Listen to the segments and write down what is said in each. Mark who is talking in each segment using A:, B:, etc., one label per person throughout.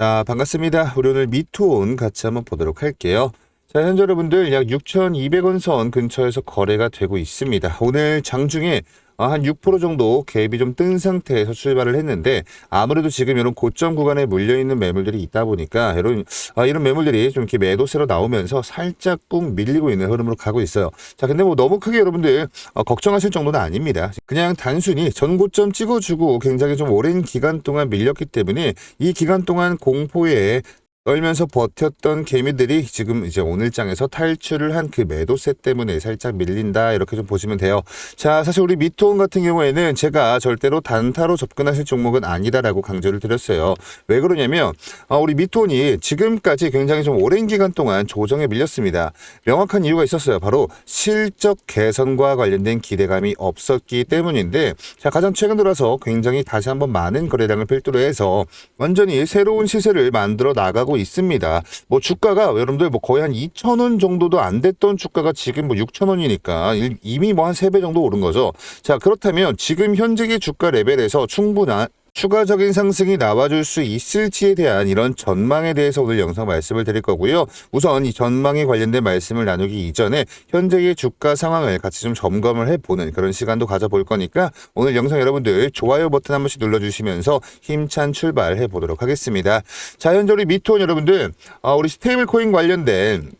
A: 자, 반갑습니다. 우리 오늘 미투온 같이 한번 보도록 할게요. 자, 현재 여러분들 약 6,200원 선 근처에서 거래가 되고 있습니다. 오늘 장중에 아, 한 6% 정도 갭이 좀 뜬 상태에서 출발을 했는데 아무래도 지금 이런 고점 구간에 물려 있는 매물들이 있다 보니까 이런 아, 이런 매물들이 좀 이렇게 매도세로 나오면서 살짝 꾹 밀리고 있는 흐름으로 가고 있어요. 자, 근데 뭐 너무 크게 여러분들 어, 걱정하실 정도는 아닙니다. 그냥 단순히 전고점 찍어주고 굉장히 좀 오랜 기간 동안 밀렸기 때문에 이 기간 동안 공포에 떨면서 버텼던 개미들이 지금 이제 오늘 장에서 탈출을 한 그 매도세 때문에 살짝 밀린다 이렇게 좀 보시면 돼요. 자, 사실 우리 미토원 같은 경우에는 제가 절대로 단타로 접근하실 종목은 아니다라고 강조를 드렸어요. 왜 그러냐면 아, 우리 미토원이 지금까지 굉장히 좀 오랜 기간 동안 조정에 밀렸습니다. 명확한 이유가 있었어요. 바로 실적 개선과 관련된 기대감이 없었기 때문인데 자, 가장 최근 들어서 굉장히 다시 한번 많은 거래량을 필두로 해서 완전히 새로운 시세를 만들어 나가고 있습니다. 뭐 주가가 여러분들 뭐 거의 한 2,000원 정도도 안 됐던 주가가 지금 뭐 6,000원이니까 이미 뭐 한 3배 정도 오른 거죠. 자, 그렇다면 지금 현재의 주가 레벨에서 충분한 추가적인 상승이 나와줄 수 있을지에 대한 이런 전망에 대해서 오늘 영상 말씀을 드릴 거고요. 우선 이 전망에 관련된 말씀을 나누기 이전에 현재의 주가 상황을 같이 좀 점검을 해보는 그런 시간도 가져볼 거니까 오늘 영상 여러분들 좋아요 버튼 한 번씩 눌러주시면서 힘찬 출발해 보도록 하겠습니다. 자, 현재 우리 미투원 여러분들, 아, 우리 스테이블 코인 관련된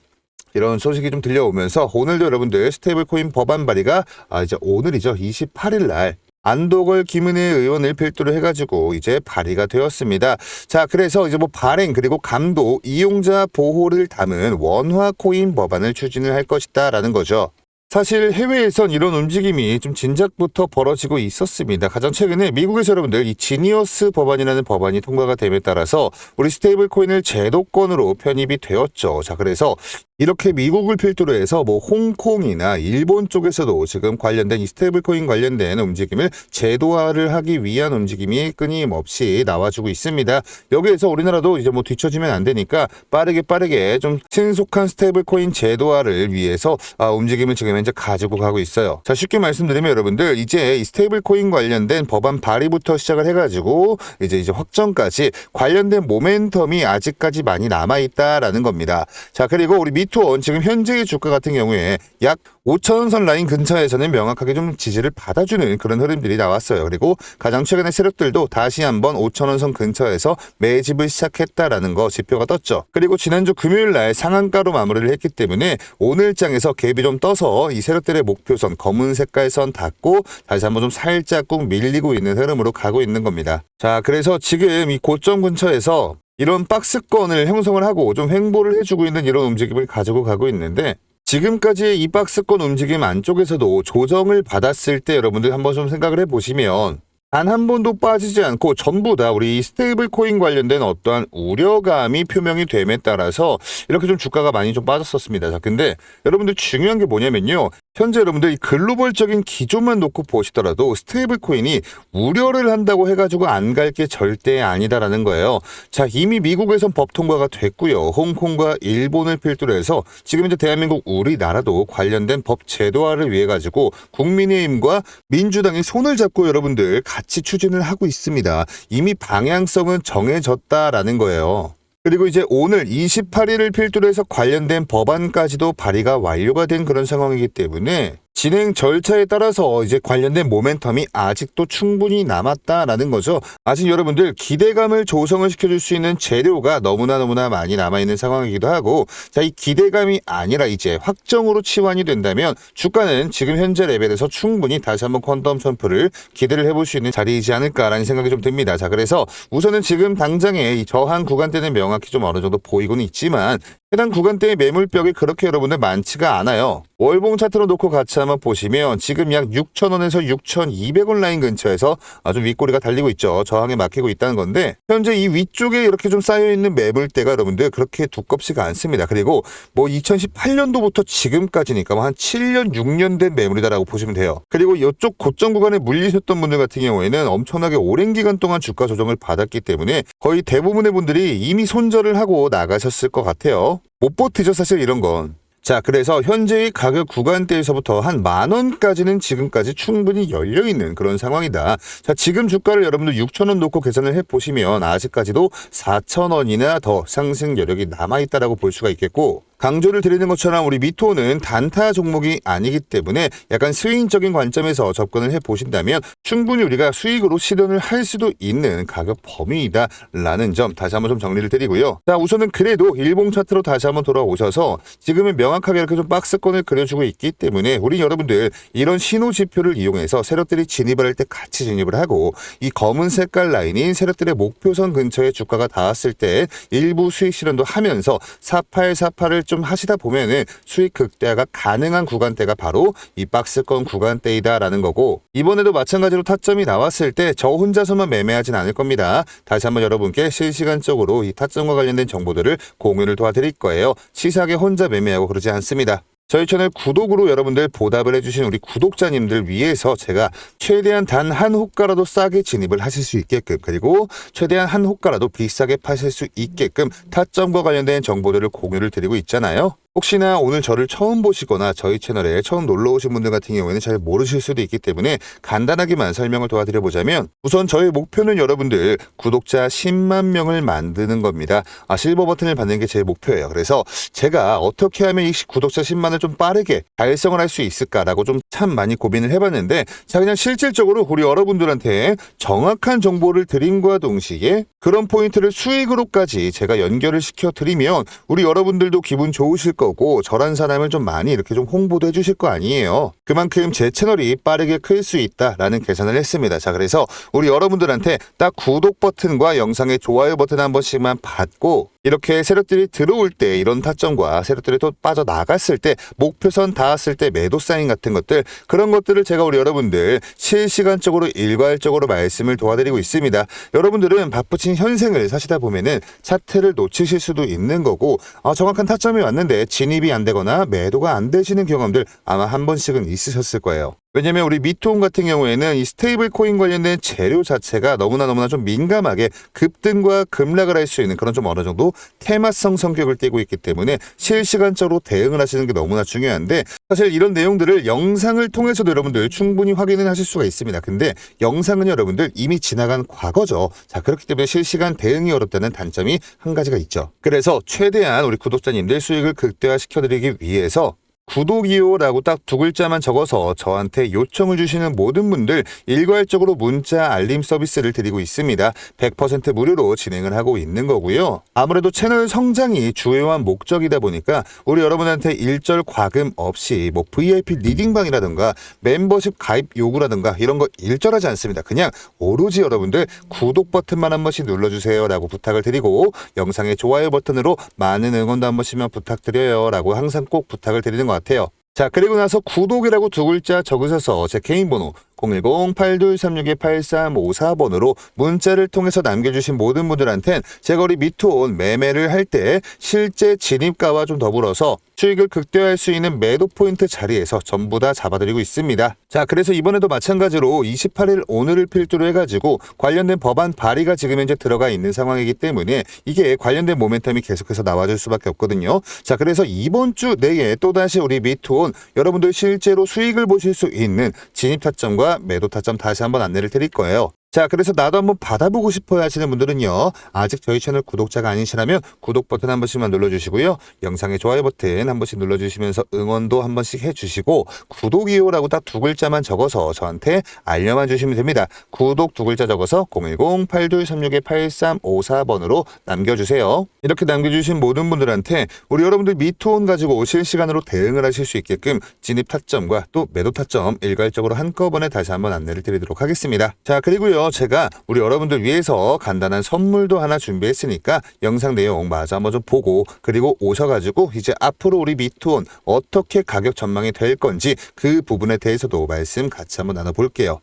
A: 이런 소식이 좀 들려오면서 오늘도 여러분들 스테이블 코인 법안 발의가 아, 이제 오늘이죠. 28일 날 안도걸 김은혜 의원을 필두로 해가지고 이제 발의가 되었습니다. 자, 그래서 이제 뭐 발행 그리고 감도 이용자 보호를 담은 원화 코인 법안을 추진을 할 것이다라는 거죠. 사실 해외에선 이런 움직임이 좀 진작부터 벌어지고 있었습니다. 가장 최근에 미국에서 여러분들 이 지니어스 법안이라는 법안이 통과가 됨에 따라서 우리 스테이블 코인을 제도권으로 편입이 되었죠. 자, 그래서 이렇게 미국을 필두로 해서 뭐 홍콩이나 일본 쪽에서도 지금 관련된 이 스테이블코인 관련된 움직임을 제도화를 하기 위한 움직임이 끊임없이 나와주고 있습니다. 여기에서 우리나라도 이제 뭐 뒤처지면 안 되니까 빠르게 빠르게 좀 신속한 스테이블코인 제도화를 위해서 아, 움직임을 지금 현재 가지고 가고 있어요. 자 쉽게 말씀드리면 여러분들 이제 이 스테이블코인 관련된 법안 발의부터 시작을 해가지고 이제 이제 확정까지 관련된 모멘텀이 아직까지 많이 남아 있다라는 겁니다. 자 그리고 우리 밑 K2원 지금 현재의 주가 같은 경우에 약 5천원선 라인 근처에서는 명확하게 좀 지지를 받아주는 그런 흐름들이 나왔어요. 그리고 가장 최근의 세력들도 다시 한번 5천원선 근처에서 매집을 시작했다라는 거 지표가 떴죠. 그리고 지난주 금요일 날 상한가로 마무리를 했기 때문에 오늘 장에서 갭이 좀 떠서 이 세력들의 목표선 검은 색깔선 닿고 다시 한번 좀 살짝 꾹 밀리고 있는 흐름으로 가고 있는 겁니다. 자, 그래서 지금 이 고점 근처에서 이런 박스권을 형성을 하고 좀 횡보를 해주고 있는 이런 움직임을 가지고 가고 있는데 지금까지의 이 박스권 움직임 안쪽에서도 조정을 받았을 때 여러분들 한번 좀 생각을 해보시면 단 한 번도 빠지지 않고 전부 다 우리 스테이블 코인 관련된 어떠한 우려감이 표명이 됨에 따라서 이렇게 좀 주가가 많이 좀 빠졌었습니다. 자, 근데 여러분들 중요한 게 뭐냐면요. 현재 여러분들 이 글로벌적인 기조만 놓고 보시더라도 스테이블 코인이 우려를 한다고 해가지고 안 갈 게 절대 아니다라는 거예요. 자, 이미 미국에선 법 통과가 됐고요. 홍콩과 일본을 필두로 해서 지금 이제 대한민국 우리나라도 관련된 법 제도화를 위해 가지고 국민의힘과 민주당이 손을 잡고 여러분들 같이 추진을 하고 있습니다. 이미 방향성은 정해졌다라는 거예요. 그리고 이제 오늘 28일을 필두로 해서 관련된 법안까지도 발의가 완료가 된 그런 상황이기 때문에 진행 절차에 따라서 이제 관련된 모멘텀이 아직도 충분히 남았다라는 거죠. 아직 여러분들 기대감을 조성을 시켜줄 수 있는 재료가 너무나 너무나 많이 남아있는 상황이기도 하고 자, 이 기대감이 아니라 이제 확정으로 치환이 된다면 주가는 지금 현재 레벨에서 충분히 다시 한번 퀀텀 점프를 기대를 해볼 수 있는 자리이지 않을까라는 생각이 좀 듭니다. 자, 그래서 우선은 지금 당장에 이 저항 구간대는 명확히 좀 어느 정도 보이고는 있지만 해당 구간대의 매물벽이 그렇게 여러분들 많지가 않아요. 월봉 차트로 놓고 같이 한번 보시면 지금 약 6,000원에서 6,200원 라인 근처에서 아주 윗꼬리가 달리고 있죠. 저항에 막히고 있다는 건데 현재 이 위쪽에 이렇게 좀 쌓여 있는 매물대가 여러분들 그렇게 두껍지가 않습니다. 그리고 뭐 2018년도부터 지금까지니까 뭐 한 7년, 6년 된 매물이다라고 보시면 돼요. 그리고 이쪽 고점 구간에 물리셨던 분들 같은 경우에는 엄청나게 오랜 기간 동안 주가 조정을 받았기 때문에 거의 대부분의 분들이 이미 손절을 하고 나가셨을 것 같아요. 못 버티죠, 사실 이런 건. 자, 그래서 현재의 가격 구간대에서부터 한 만 원까지는 지금까지 충분히 열려 있는 그런 상황이다. 자, 지금 주가를 여러분들 6천 원 놓고 계산을 해 보시면 아직까지도 4천 원이나 더 상승 여력이 남아 있다라고 볼 수가 있겠고 강조를 드리는 것처럼 우리 미토는 단타 종목이 아니기 때문에 약간 스윙적인 관점에서 접근을 해 보신다면 충분히 우리가 수익으로 실현을 할 수도 있는 가격 범위이다라는 점 다시 한번 좀 정리를 드리고요. 자, 우선은 그래도 일봉 차트로 다시 한번 돌아오셔서 지금은 명확하게 이렇게 좀 박스권을 그려주고 있기 때문에 우리 여러분들 이런 신호 지표를 이용해서 세력들이 진입을 할 때 같이 진입을 하고 이 검은 색깔 라인인 세력들의 목표선 근처에 주가가 닿았을 때 일부 수익 실현도 하면서 4848을 좀 하시다 보면은 수익 극대화가 가능한 구간대가 바로 이 박스권 구간대이다라는 거고 이번에도 마찬가지로 타점이 나왔을 때 저 혼자서만 매매하진 않을 겁니다. 다시 한번 여러분께 실시간적으로 이 타점과 관련된 정보들을 공유를 도와드릴 거예요. 시사하게 혼자 매매하고 그러지 않습니다. 저희 채널 구독으로 여러분들 보답을 해주신 우리 구독자님들 위해서 제가 최대한 단 한 호가라도 싸게 진입을 하실 수 있게끔 그리고 최대한 한 호가라도 비싸게 파실 수 있게끔 타점과 관련된 정보들을 공유를 드리고 있잖아요. 혹시나 오늘 저를 처음 보시거나 저희 채널에 처음 놀러 오신 분들 같은 경우에는 잘 모르실 수도 있기 때문에 간단하게만 설명을 도와드려 보자면 우선 저의 목표는 여러분들 구독자 10만 명을 만드는 겁니다. 아, 실버 버튼을 받는 게 제 목표예요. 그래서 제가 어떻게 하면 이 구독자 10만을 좀 빠르게 달성을 할 수 있을까라고 좀 참 많이 고민을 해봤는데 자 그냥 실질적으로 우리 여러분들한테 정확한 정보를 드림과 동시에 그런 포인트를 수익으로까지 제가 연결을 시켜 드리면 우리 여러분들도 기분 좋으실 거고 저란 사람을 좀 많이 이렇게 좀 홍보도 해주실 거 아니에요. 그만큼 제 채널이 빠르게 클 수 있다라는 계산을 했습니다. 자 그래서 우리 여러분들한테 딱 구독 버튼과 영상의 좋아요 버튼 한 번씩만 받고 이렇게 세력들이 들어올 때 이런 타점과 세력들이 또 빠져나갔을 때 목표선 닿았을 때 매도 사인 같은 것들 그런 것들을 제가 우리 여러분들 실시간적으로 일괄적으로 말씀을 도와드리고 있습니다. 여러분들은 바쁘신 현생을 사시다 보면은 차트를 놓치실 수도 있는 거고 아, 정확한 타점이 왔는데 진입이 안 되거나 매도가 안 되시는 경험들 아마 한 번씩은 있으셨을 거예요. 왜냐면 우리 미토온 같은 경우에는 이 스테이블 코인 관련된 재료 자체가 너무나 너무나 좀 민감하게 급등과 급락을 할 수 있는 그런 좀 어느 정도 테마성 성격을 띠고 있기 때문에 실시간적으로 대응을 하시는 게 너무나 중요한데 사실 이런 내용들을 영상을 통해서도 여러분들 충분히 확인을 하실 수가 있습니다. 근데 영상은 여러분들 이미 지나간 과거죠. 자, 그렇기 때문에 실시간 대응이 어렵다는 단점이 한 가지가 있죠. 그래서 최대한 우리 구독자님들 수익을 극대화시켜드리기 위해서 구독이요라고 딱 두 글자만 적어서 저한테 요청을 주시는 모든 분들 일괄적으로 문자 알림 서비스를 드리고 있습니다. 100% 무료로 진행을 하고 있는 거고요. 아무래도 채널 성장이 주요한 목적이다 보니까 우리 여러분한테 일절 과금 없이 뭐 VIP 리딩방이라든가 멤버십 가입 요구라든가 이런 거 일절하지 않습니다. 그냥 오로지 여러분들 구독 버튼만 한 번씩 눌러주세요라고 부탁을 드리고 영상의 좋아요 버튼으로 많은 응원도 한 번씩만 부탁드려요라고 항상 꼭 부탁을 드리는 것 같아요. 자, 그리고 나서 구독이라고 두 글자 적으셔서 제 개인 번호 010-8236-8354번으로 문자를 통해서 남겨주신 모든 분들한텐 제가 우리 미토온 매매를 할 때 실제 진입가와 좀 더불어서 수익을 극대화할 수 있는 매도 포인트 자리에서 전부 다 잡아드리고 있습니다. 자, 그래서 이번에도 마찬가지로 28일 오늘을 필두로 해가지고 관련된 법안 발의가 지금 현재 들어가 있는 상황이기 때문에 이게 관련된 모멘텀이 계속해서 나와줄 수밖에 없거든요. 자, 그래서 이번 주 내에 또다시 우리 미토온 여러분들 실제로 수익을 보실 수 있는 진입 타점과 매도 타점 다시 한번 안내를 드릴 거예요. 자, 그래서 나도 한번 받아보고 싶어요 하시는 분들은요. 아직 저희 채널 구독자가 아니시라면 구독 버튼 한 번씩만 눌러주시고요. 영상에 좋아요 버튼 한 번씩 눌러주시면서 응원도 한 번씩 해주시고 구독이요라고 딱 두 글자만 적어서 저한테 알려만 주시면 됩니다. 구독 두 글자 적어서 010-8236-8354번으로 남겨주세요. 이렇게 남겨주신 모든 분들한테 우리 여러분들 미토온 가지고 실시간으로 대응을 하실 수 있게끔 진입 타점과 또 매도 타점 일괄적으로 한꺼번에 다시 한번 안내를 드리도록 하겠습니다. 자, 그리고요. 제가 우리 여러분들 위해서 간단한 선물도 하나 준비했으니까 영상 내용 마저 한번 좀 보고 그리고 오셔가지고 이제 앞으로 우리 미투온 어떻게 가격 전망이 될 건지 그 부분에 대해서도 말씀 같이 한번 나눠볼게요.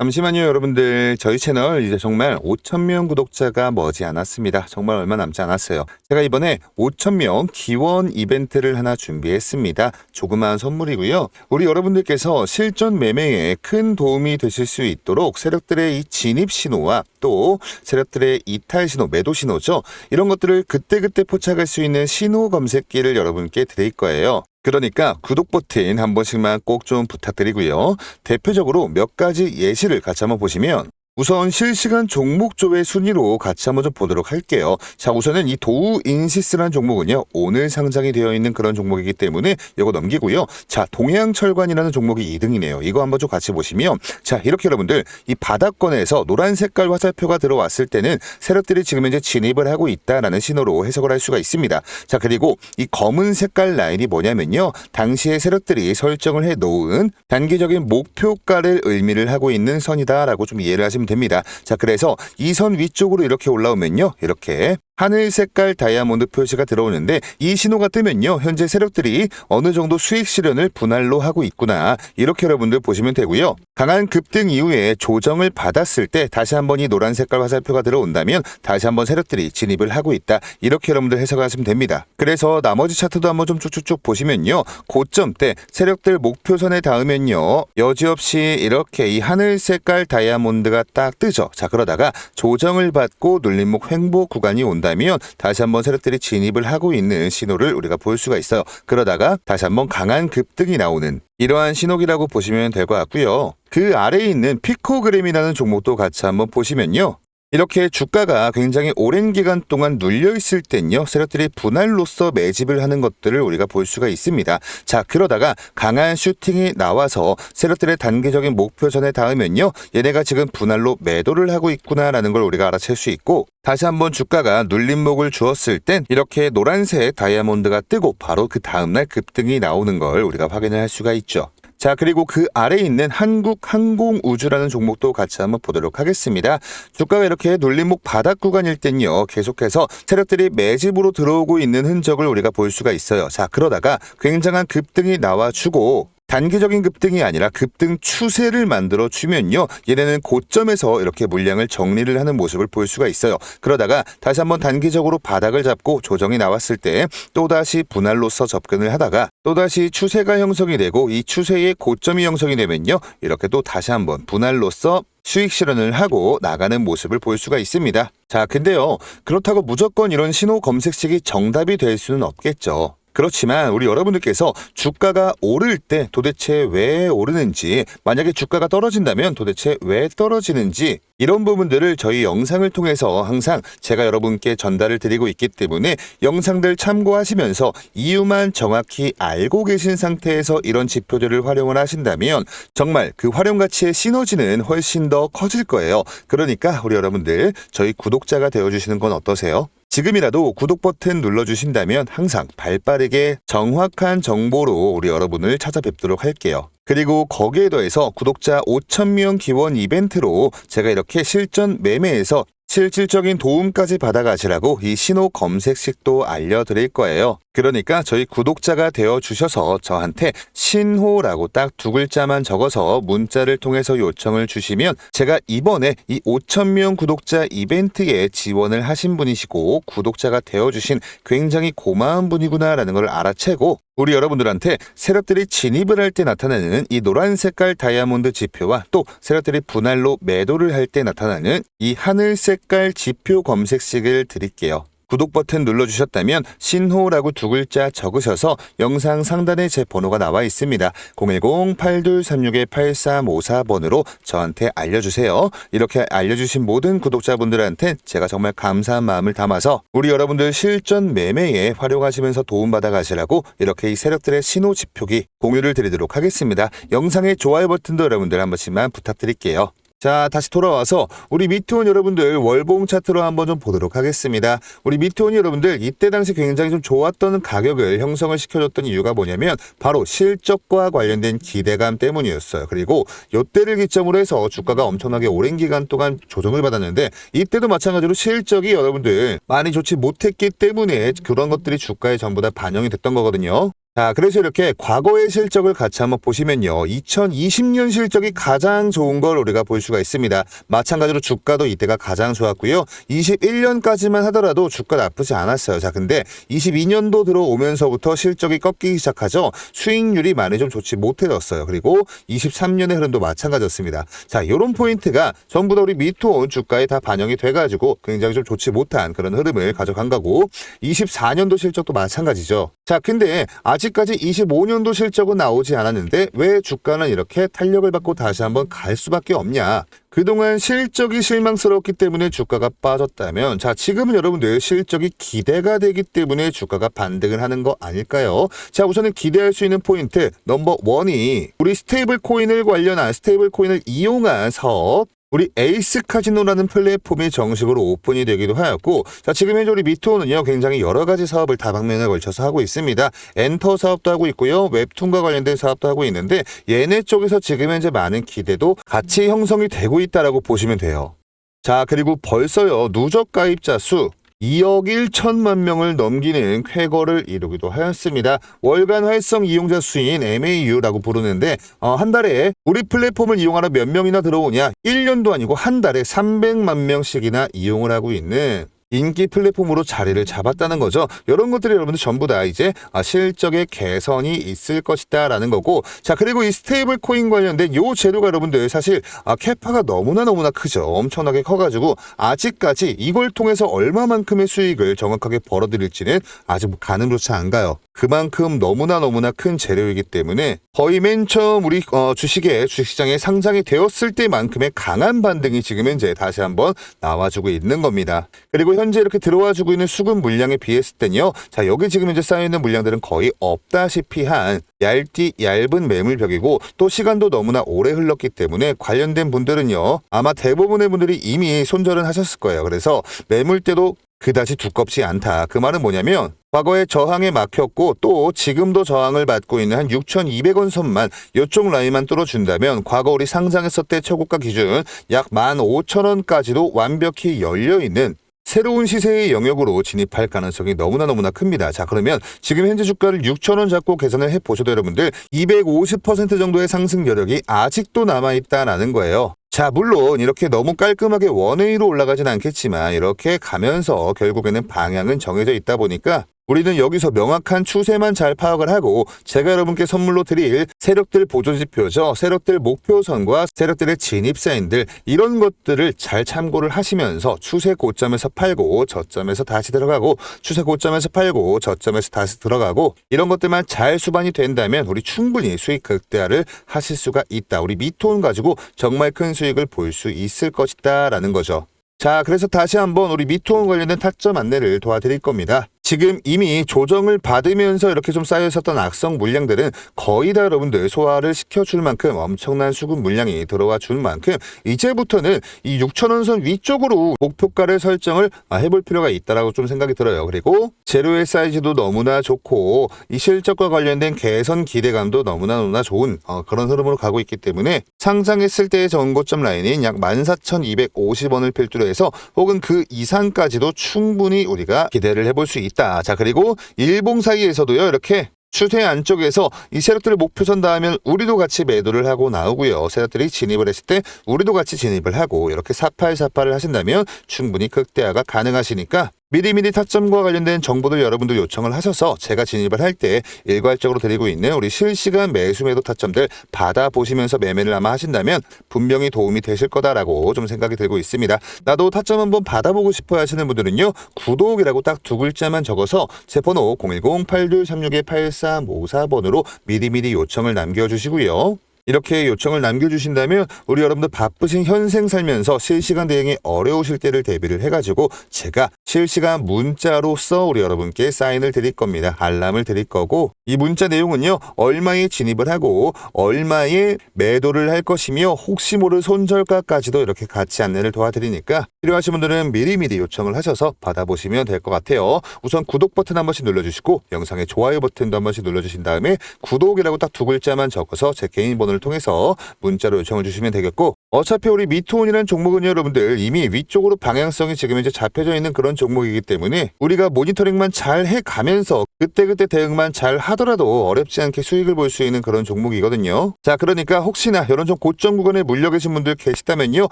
A: 잠시만요, 여러분들. 저희 채널 이제 정말 5,000명 구독자가 머지 않았습니다. 정말 얼마 남지 않았어요. 제가 이번에 5,000명 기원 이벤트를 하나 준비했습니다. 조그마한 선물이고요. 우리 여러분들께서 실전 매매에 큰 도움이 되실 수 있도록 세력들의 이 진입 신호와 또 세력들의 이탈 신호, 매도 신호죠. 이런 것들을 그때그때 포착할 수 있는 신호 검색기를 여러분께 드릴 거예요. 그러니까 구독 버튼 한 번씩만 꼭 좀 부탁드리고요. 대표적으로 몇 가지 예시를 같이 한번 보시면 우선 실시간 종목 조회 순위로 같이 한번 좀 보도록 할게요. 자, 우선은 이 도우 인시스라는 종목은요, 오늘 상장이 되어 있는 그런 종목이기 때문에 이거 넘기고요. 자, 동양철관이라는 종목이 2등이네요. 이거 한번 좀 같이 보시면, 자, 이렇게 여러분들, 이 바닥권에서 노란 색깔 화살표가 들어왔을 때는 세력들이 지금 현재 진입을 하고 있다라는 신호로 해석을 할 수가 있습니다. 자, 그리고 이 검은 색깔 라인이 뭐냐면요. 당시에 세력들이 설정을 해 놓은 단기적인 목표가를 의미를 하고 있는 선이다라고 좀 이해를 하시면 됩니다. 자, 그래서 이 선 위쪽으로 이렇게 올라오면요. 이렇게 하늘 색깔 다이아몬드 표시가 들어오는데 이 신호가 뜨면요. 현재 세력들이 어느 정도 수익 실현을 분할로 하고 있구나. 이렇게 여러분들 보시면 되고요. 강한 급등 이후에 조정을 받았을 때 다시 한번 이 노란 색깔 화살표가 들어온다면 다시 한번 세력들이 진입을 하고 있다. 이렇게 여러분들 해석하시면 됩니다. 그래서 나머지 차트도 한번 좀 쭉쭉쭉 보시면요. 고점 때 세력들 목표선에 닿으면요. 여지없이 이렇게 이 하늘 색깔 다이아몬드가 딱 뜨죠. 자, 그러다가 조정을 받고 눌림목 횡보 구간이 온다 면 다시 한번 세력들이 진입을 하고 있는 신호를 우리가 볼 수가 있어요. 그러다가 다시 한번 강한 급등이 나오는 이러한 신호기라고 보시면 될 것 같고요. 그 아래에 있는 피코그램이라는 종목도 같이 한번 보시면요. 이렇게 주가가 굉장히 오랜 기간 동안 눌려 있을 땐요, 세력들이 분할로서 매집을 하는 것들을 우리가 볼 수가 있습니다. 자, 그러다가 강한 슈팅이 나와서 세력들의 단기적인 목표선에 닿으면요, 얘네가 지금 분할로 매도를 하고 있구나라는 걸 우리가 알아챌 수 있고, 다시 한번 주가가 눌림목을 주었을 땐 이렇게 노란색 다이아몬드가 뜨고 바로 그 다음날 급등이 나오는 걸 우리가 확인을 할 수가 있죠. 자, 그리고 그 아래에 있는 한국항공우주라는 종목도 같이 한번 보도록 하겠습니다. 주가가 이렇게 눌림목 바닥 구간일 땐요, 계속해서 세력들이 매집으로 들어오고 있는 흔적을 우리가 볼 수가 있어요. 자, 그러다가 굉장한 급등이 나와주고, 단기적인 급등이 아니라 급등 추세를 만들어 주면요. 얘네는 고점에서 이렇게 물량을 정리를 하는 모습을 볼 수가 있어요. 그러다가 다시 한번 단기적으로 바닥을 잡고 조정이 나왔을 때 또다시 분할로서 접근을 하다가 또다시 추세가 형성이 되고 이 추세의 고점이 형성이 되면요. 이렇게 또 다시 한번 분할로서 수익 실현을 하고 나가는 모습을 볼 수가 있습니다. 자, 근데요. 그렇다고 무조건 이런 신호 검색식이 정답이 될 수는 없겠죠. 그렇지만 우리 여러분들께서 주가가 오를 때 도대체 왜 오르는지, 만약에 주가가 떨어진다면 도대체 왜 떨어지는지, 이런 부분들을 저희 영상을 통해서 항상 제가 여러분께 전달을 드리고 있기 때문에 영상들 참고하시면서 이유만 정확히 알고 계신 상태에서 이런 지표들을 활용을 하신다면 정말 그 활용 가치의 시너지는 훨씬 더 커질 거예요. 그러니까 우리 여러분들 저희 구독자가 되어 주시는 건 어떠세요? 지금이라도 구독 버튼 눌러주신다면 항상 발빠르게 정확한 정보로 우리 여러분을 찾아뵙도록 할게요. 그리고 거기에 더해서 구독자 5,000명 기원 이벤트로 제가 이렇게 실전 매매에서 실질적인 도움까지 받아가시라고 이 신호 검색식도 알려드릴 거예요. 그러니까 저희 구독자가 되어 주셔서 저한테 신호라고 딱 두 글자만 적어서 문자를 통해서 요청을 주시면 제가 이번에 이 5,000명 구독자 이벤트에 지원을 하신 분이시고 구독자가 되어 주신 굉장히 고마운 분이구나라는 걸 알아채고 우리 여러분들한테 세력들이 진입을 할 때 나타나는 이 노란 색깔 다이아몬드 지표와 또 세력들이 분할로 매도를 할 때 나타나는 이 하늘 색깔 지표 검색식을 드릴게요. 구독 버튼 눌러주셨다면 신호라고 두 글자 적으셔서 영상 상단에 제 번호가 나와 있습니다. 010-8236-8354번으로 저한테 알려주세요. 이렇게 알려주신 모든 구독자분들한테 제가 정말 감사한 마음을 담아서 우리 여러분들 실전 매매에 활용하시면서 도움받아 가시라고 이렇게 이 세력들의 신호 지표기 공유를 드리도록 하겠습니다. 영상의 좋아요 버튼도 여러분들 한 번씩만 부탁드릴게요. 자, 다시 돌아와서 우리 미트원 여러분들 월봉 차트로 한번 좀 보도록 하겠습니다. 우리 미트원 여러분들 이때 당시 굉장히 좀 좋았던 가격을 형성을 시켜줬던 이유가 뭐냐면 바로 실적과 관련된 기대감 때문이었어요. 그리고 요때를 기점으로 해서 주가가 엄청나게 오랜 기간 동안 조정을 받았는데 이때도 마찬가지로 실적이 여러분들 많이 좋지 못했기 때문에 그런 것들이 주가에 전부 다 반영이 됐던 거거든요. 자, 그래서 이렇게 과거의 실적을 같이 한번 보시면요. 2020년 실적이 가장 좋은 걸 우리가 볼 수가 있습니다. 마찬가지로 주가도 이때가 가장 좋았고요. 21년까지만 하더라도 주가 나쁘지 않았어요. 자, 근데 22년도 들어오면서부터 실적이 꺾이기 시작하죠. 수익률이 많이 좀 좋지 못해졌어요. 그리고 23년의 흐름도 마찬가지였습니다. 자, 요런 포인트가 전부 다 우리 미토온 주가에 다 반영이 돼가지고 굉장히 좀 좋지 못한 그런 흐름을 가져간 거고 24년도 실적도 마찬가지죠. 자, 근데 아직 아직까지 25년도 실적은 나오지 않았는데 왜 주가는 이렇게 탄력을 받고 다시 한번 갈 수밖에 없냐? 그동안 실적이 실망스러웠기 때문에 주가가 빠졌다면 자 지금은 여러분들 실적이 기대가 되기 때문에 주가가 반등을 하는 거 아닐까요? 자 우선은 기대할 수 있는 포인트 넘버 원이 우리 스테이블 코인을 관련한 스테이블 코인을 이용한 사업 우리 에이스 카지노라는 플랫폼이 정식으로 오픈이 되기도 하였고, 자, 지금 우리 미토는요, 굉장히 여러 가지 사업을 다방면에 걸쳐서 하고 있습니다. 엔터 사업도 하고 있고요, 웹툰과 관련된 사업도 하고 있는데, 얘네 쪽에서 지금 현재 많은 기대도 같이 형성이 되고 있다라고 보시면 돼요. 자, 그리고 벌써요, 누적 가입자 수 2억 1천만 명을 넘기는 쾌거를 이루기도 하였습니다. 월간 활성 이용자 수인 MAU라고 부르는데 어, 한 달에 우리 플랫폼을 이용하러 몇 명이나 들어오냐? 1년도 아니고 한 달에 300만 명씩이나 이용을 하고 있는 인기 플랫폼으로 자리를 잡았다는 거죠. 이런 것들이 여러분들 전부 다 이제 아, 실적의 개선이 있을 것이다라는 거고. 자 그리고 이 스테이블 코인 관련된 요 재료가 여러분들 사실 아, 캐파가 너무나 너무나 크죠. 엄청나게 커가지고 아직까지 이걸 통해서 얼마만큼의 수익을 정확하게 벌어들일지는 아직 가늠조차 안 가요. 그만큼 너무나 너무나 큰 재료이기 때문에 거의 맨 처음 우리 어, 주식에 주식시장에 상장이 되었을 때만큼의 강한 반등이 지금 현재 다시 한번 나와주고 있는 겁니다. 그리고 현재 이렇게 들어와주고 있는 수급 물량에 비했을 때는요. 자 여기 지금 현재 쌓여있는 물량들은 거의 없다시피 한 얇디 얇은 매물벽이고 또 시간도 너무나 오래 흘렀기 때문에 관련된 분들은요. 아마 대부분의 분들이 이미 손절은 하셨을 거예요. 그래서 매물대도 그다지 두껍지 않다. 그 말은 뭐냐면 과거에 저항에 막혔고 또 지금도 저항을 받고 있는 한 6,200원 선만 이쪽 라인만 뚫어준다면 과거 우리 상장했을 때 초고가 기준 약 15,000원까지도 완벽히 열려있는 새로운 시세의 영역으로 진입할 가능성이 너무나 너무나 큽니다. 자 그러면 지금 현재 주가를 6,000원 잡고 계산을 해보셔도 여러분들 250% 정도의 상승 여력이 아직도 남아있다라는 거예요. 자, 물론 이렇게 너무 깔끔하게 원웨이로 올라가진 않겠지만 이렇게 가면서 결국에는 방향은 정해져 있다 보니까 우리는 여기서 명확한 추세만 잘 파악을 하고 제가 여러분께 선물로 드릴 세력들 보조지표죠. 세력들 목표선과 세력들의 진입사인들 이런 것들을 잘 참고를 하시면서 추세 고점에서 팔고 저점에서 다시 들어가고 추세 고점에서 팔고 저점에서 다시 들어가고 이런 것들만 잘 수반이 된다면 우리 충분히 수익 극대화를 하실 수가 있다. 우리 미톤 가지고 정말 큰 수익을 볼 수 있을 것이다 라는 거죠. 자, 그래서 다시 한번 우리 미투원 관련된 타점 안내를 도와드릴 겁니다. 지금 이미 조정을 받으면서 이렇게 좀 쌓여 있었던 악성 물량들은 거의 다 여러분들 소화를 시켜줄 만큼 엄청난 수급 물량이 들어와 줄 만큼 이제부터는 이 6천원선 위쪽으로 목표가를 설정을 아, 해볼 필요가 있다라고 좀 생각이 들어요. 그리고 재료의 사이즈도 너무나 좋고 이 실적과 관련된 개선 기대감도 너무나 너무나 좋은 어, 그런 흐름으로 가고 있기 때문에 상장했을 때의 전고점 라인인 약 14,250원을 필두로 해서 혹은 그 이상까지도 충분히 우리가 기대를 해볼 수 있다. 자 그리고 일봉 사이에서도요 이렇게 추세 안쪽에서 이 세력들을 목표선 닿으면 우리도 같이 매도를 하고 나오고요. 세력들이 진입을 했을 때 우리도 같이 진입을 하고 이렇게 사팔사팔을 하신다면 충분히 극대화가 가능하시니까 미리미리 타점과 관련된 정보들 여러분들 요청을 하셔서 제가 진입을 할 때 일괄적으로 드리고 있는 우리 실시간 매수 매도 타점들 받아보시면서 매매를 아마 하신다면 분명히 도움이 되실 거다라고 좀 생각이 들고 있습니다. 나도 타점 한번 받아보고 싶어 하시는 분들은요. 구독이라고 딱 두 글자만 적어서 제 번호 010-8236-8354번으로 미리미리 요청을 남겨주시고요. 이렇게 요청을 남겨주신다면 우리 여러분들 바쁘신 현생 살면서 실시간 대응이 어려우실 때를 대비를 해가지고 제가 실시간 문자로써 우리 여러분께 사인을 드릴 겁니다. 알람을 드릴 거고 이 문자 내용은요 얼마에 진입을 하고 얼마에 매도를 할 것이며 혹시 모를 손절가까지도 이렇게 같이 안내를 도와드리니까 필요하신 분들은 미리미리 요청을 하셔서 받아보시면 될 것 같아요. 우선 구독 버튼 한 번씩 눌러주시고 영상의 좋아요 버튼도 한 번씩 눌러주신 다음에 구독이라고 딱 두 글자만 적어서 제 개인 번호를 통해서 문자로 요청을 주시면 되겠고 어차피 우리 미투온이라는 종목은 여러분들 이미 위쪽으로 방향성이 지금 이제 잡혀져 있는 그런 종목이기 때문에 우리가 모니터링만 잘 해가면서 그때그때 대응만 잘 하더라도 어렵지 않게 수익을 볼 수 있는 그런 종목이거든요. 자 그러니까 혹시나 이런 좀 고점 구간에 물려 계신 분들 계시다면요.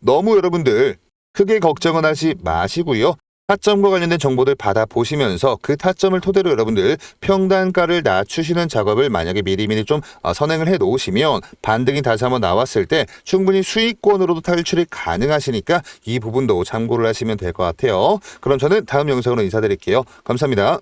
A: 너무 여러분들 크게 걱정은 하지 마시고요. 타점과 관련된 정보들 받아보시면서 그 타점을 토대로 여러분들 평단가를 낮추시는 작업을 만약에 미리미리 좀 어, 선행을 해 놓으시면 반등이 다시 한번 나왔을 때 충분히 수익권으로도 탈출이 가능하시니까 이 부분도 참고를 하시면 될 것 같아요. 그럼 저는 다음 영상으로 인사드릴게요. 감사합니다.